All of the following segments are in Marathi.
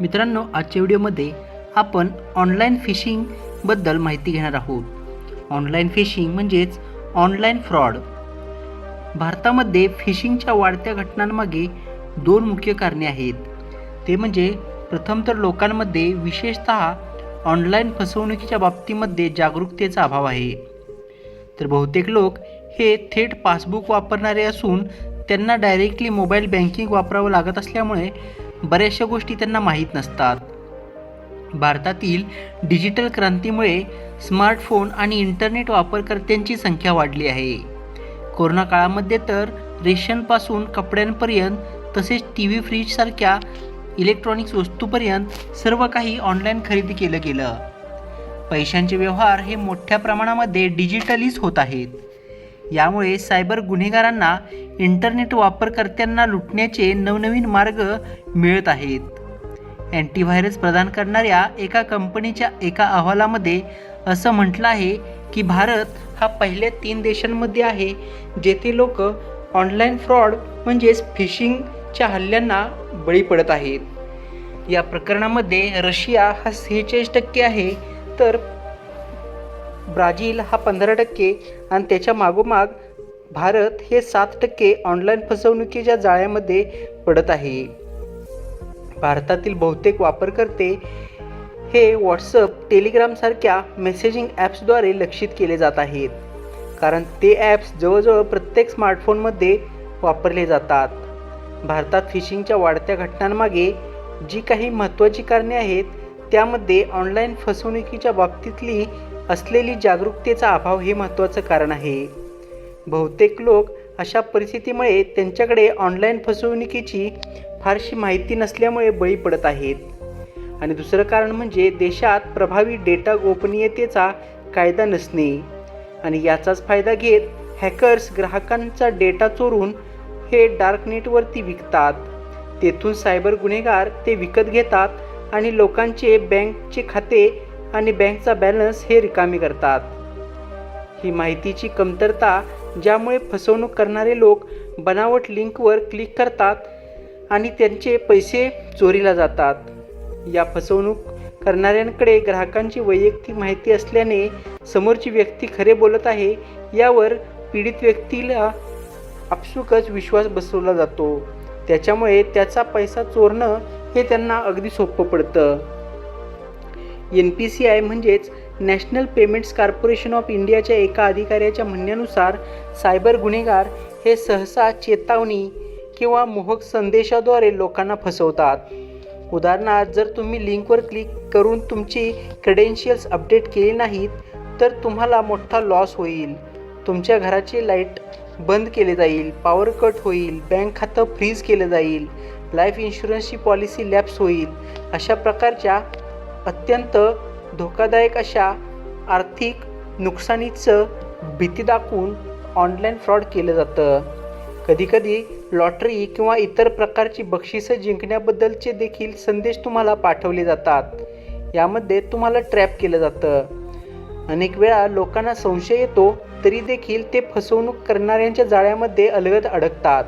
मित्रांनो आजच्या व्हिडिओमध्ये आपण ऑनलाईन फिशिंगबद्दल माहिती घेणार आहोत. ऑनलाईन फिशिंग म्हणजेच ऑनलाईन फ्रॉड भारतामध्ये फिशिंगच्या वाढत्या घटनांमागे दोन मुख्य कारणे आहेत. ते म्हणजे प्रथम तर लोकांमध्ये विशेषतः ऑनलाईन फसवणुकीच्या बाबतीमध्ये जागरूकतेचा अभाव आहे. तर बहुतेक लोक हे थेट पासबुक वापरणारे असून त्यांना डायरेक्टली मोबाईल बँकिंग वापरावं लागत असल्यामुळे बऱ्याचशा गोष्टी त्यांना माहीत नसतात. भारतातील डिजिटल क्रांतीमुळे स्मार्टफोन आणि इंटरनेट वापरकर्त्यांची संख्या वाढली आहे. कोरोना काळामध्ये तर रेशनपासून कपड्यांपर्यंत तसेच टी व्ही फ्रीजसारख्या इलेक्ट्रॉनिक्स वस्तूपर्यंत सर्व काही ऑनलाईन खरेदी केलं गेलं. पैशांचे व्यवहार हे मोठ्या प्रमाणामध्ये डिजिटलीच होत आहेत. यामुळे सायबर गुन्हेगारांना इंटरनेट वापरकर्त्यांना लुटण्याचे नवनवीन मार्ग मिळत आहेत. अँटीव्हायरस प्रदान करणाऱ्या एका कंपनीच्या एका अहवालामध्ये असं म्हटलं आहे की भारत हा पहिल्या तीन देशांमध्ये आहे जेथे लोक ऑनलाईन फ्रॉड म्हणजेच फिशिंगच्या हल्ल्यांना बळी पडत आहेत. या प्रकरणामध्ये रशिया हा सेहेचाळीस टक्के आहे तर ब्राझील हा पंधरा टक्के आणि त्याच्या मागोमाग भारत हे सात टक्के ऑनलाईन फसवणुकीच्या जाळ्यामध्ये पडत आहे. भारतातील बहुतेक वापरकर्ते हे व्हॉट्सअप टेलिग्रामसारख्या मेसेजिंग ॲप्सद्वारे लक्षित केले जात आहेत. कारण ते ॲप्स जवळजवळ प्रत्येक स्मार्टफोनमध्ये वापरले जातात. भारतात फिशिंगच्या वाढत्या घटनांमागे जी काही महत्त्वाची कारणे आहेत त्यामध्ये ऑनलाईन फसवणुकीच्या बाबतीतली असलेली जागरूकतेचा अभाव हे महत्त्वाचं कारण आहे. बहुतेक लोक अशा परिस्थितीमुळे त्यांच्याकडे ऑनलाईन फसवणुकीची फारशी माहिती नसल्यामुळे बळी पडत आहेत. आणि दुसरं कारण म्हणजे देशात प्रभावी डेटा गोपनीयतेचा कायदा नसणे. आणि याचाच फायदा घेत हॅकर्स ग्राहकांचा डेटा चोरून हे डार्क नेटवरती विकतात. तेथून सायबर गुन्हेगार ते विकत घेतात आणि लोकांचे बँकचे खाते आणि बँकचा बॅलन्स हे रिकामी करतात. ही माहितीची कमतरता ज्यामुळे फसवणूक करणारे लोक बनावट लिंकवर क्लिक करतात आणि त्यांचे पैसे चोरीला जातात. या फसवणूक करणाऱ्यांकडे ग्राहकांची वैयक्तिक माहिती असल्याने समोरची व्यक्ती खरे बोलत आहे यावर पीडित व्यक्तीला आपसुकच विश्वास बसवला जातो. त्याच्यामुळे त्याचा पैसा चोरणं हे त्यांना अगदी सोपं पडतं. एन पी सी आय म्हणजेच नॅशनल पेमेंट्स कॉर्पोरेशन ऑफ इंडियाच्या एका अधिकाऱ्याच्या म्हणण्यानुसार सायबर गुन्हेगार हे सहसा चेतावणी किंवा मोहक संदेशाद्वारे लोकांना फसवतात. उदाहरणार्थ जर तुम्ही लिंकवर क्लिक करून तुमची क्रेडेन्शियल्स अपडेट केली नाहीत तर तुम्हाला मोठा लॉस होईल. तुमच्या घराचे लाइट बंद केले जाईल पॉवर कट होईल बँक खातं फ्रीज केलं जाईल लाईफ इन्शुरन्सची पॉलिसी लॅप्स होईल अशा प्रकारच्या अत्यंत धोकादायक अशा आर्थिक नुकसानीचं भीती दाखवून ऑनलाईन फ्रॉड केलं जातं. कधीकधी लॉटरी किंवा इतर प्रकारची बक्षिसं जिंकण्याबद्दलचे देखील संदेश तुम्हाला पाठवले जातात. यामध्ये तुम्हाला ट्रॅप केलं जातं. अनेक वेळा लोकांना संशय येतो तरी देखील ते फसवणूक करणाऱ्यांच्या जाळ्यामध्ये अलगद अडकतात.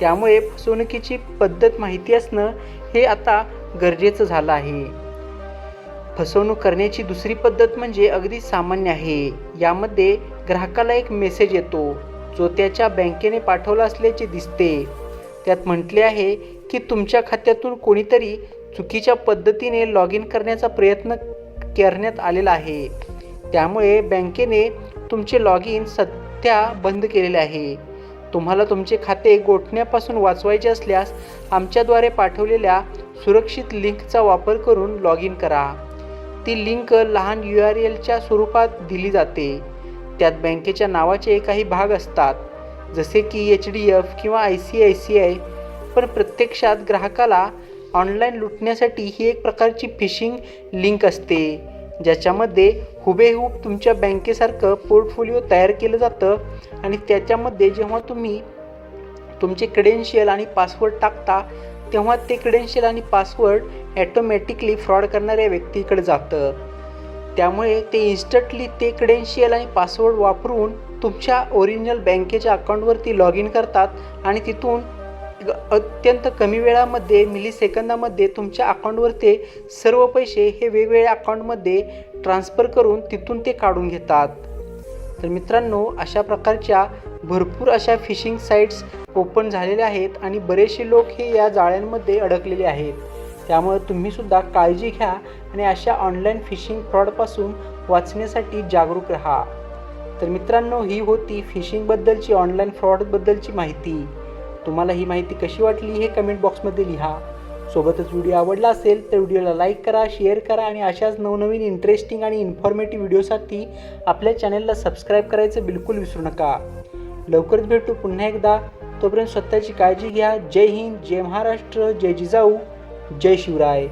त्यामुळे फसवणुकीची पद्धत माहिती असणं हे आता गरजेचं झालं आहे. फसवणूक करण्याची दुसरी पद्धत म्हणजे अगदी सामान्य आहे. यामध्ये ग्राहकाला एक मेसेज येतो जो त्याच्या बँकेने पाठवला असल्याचे दिसते. त्यात म्हटले आहे की तुमच्या खात्यातून कोणीतरी चुकीच्या पद्धतीने लॉग इन करण्याचा प्रयत्न करण्यात आलेला आहे. त्यामुळे बँकेने तुमचे लॉग इन सध्या बंद केलेले आहे. तुम्हाला तुमचे खाते गोठण्यापासून वाचवायचे असल्यास आमच्याद्वारे पाठवलेल्या सुरक्षित लिंकचा वापर करून लॉग इन करा. ती लिंक लहान यू आर एलच्या स्वरूपात दिली जाते. त्यात बँकेच्या नावाचे काही भाग असतात जसे की एच डी एफ किंवा I C I C I. पण प्रत्यक्षात ग्राहकाला ऑनलाईन लुटण्यासाठी ही एक प्रकारची फिशिंग लिंक असते ज्याच्यामध्ये हुबेहूब तुमच्या बँकेसारखं पोर्टफोलिओ तयार केलं जातं आणि त्याच्यामध्ये जेव्हा तुम्ही तुमचे क्रेडेन्शियल आणि पासवर्ड टाकता तेव्हा ते क्रेडेन्शियल आणि पासवर्ड ॲटोमॅटिकली फ्रॉड करणाऱ्या व्यक्तीकडे जातं. त्यामुळे ते इन्स्टंटली ते क्रेडेन्शियल आणि पासवर्ड वापरून तुमच्या ओरिजिनल बँकेच्या अकाउंटवरती लॉग इन करतात आणि तिथून अत्यंत कमी वेळामध्ये मिली सेकंदामध्ये तुमच्या अकाउंटवरचे सर्व पैसे हे वेगवेगळ्या अकाउंटमध्ये ट्रान्स्फर करून तिथून ते काढून घेतात. तर मित्रांनो अशा प्रकारच्या भरपूर अशा फिशिंग साईट्स ओपन झालेल्या आहेत आणि बरेचसे लोक हे या जाळ्यांमध्ये अडकलेले आहेत. त्यामुळे तुम्हीसुद्धा काळजी घ्या आणि अशा ऑनलाईन फिशिंग फ्रॉडपासून वाचण्यासाठी जागरूक राहा. तर मित्रांनो ही होती फिशिंगबद्दलची ऑनलाईन फ्रॉडबद्दलची माहिती. तुम्हाला ही माहिती कशी वाटली हे कमेंट बॉक्समध्ये लिहा. सोबतच व्हिडिओ आवडला असेल तर व्हिडिओला लाईक करा शेअर करा आणि अशाच नवनवीन इंटरेस्टिंग आणि इन्फॉर्मेटिव्ह व्हिडिओसाठी आपल्या चॅनलला सबस्क्राईब करायचं बिलकुल विसरू नका. लवकरच भेटू पुन्हा एकदा. तोपर्यंत स्वतःची काळजी घ्या. जय हिंद जय महाराष्ट्र जय जिजाऊ जय शिवराय.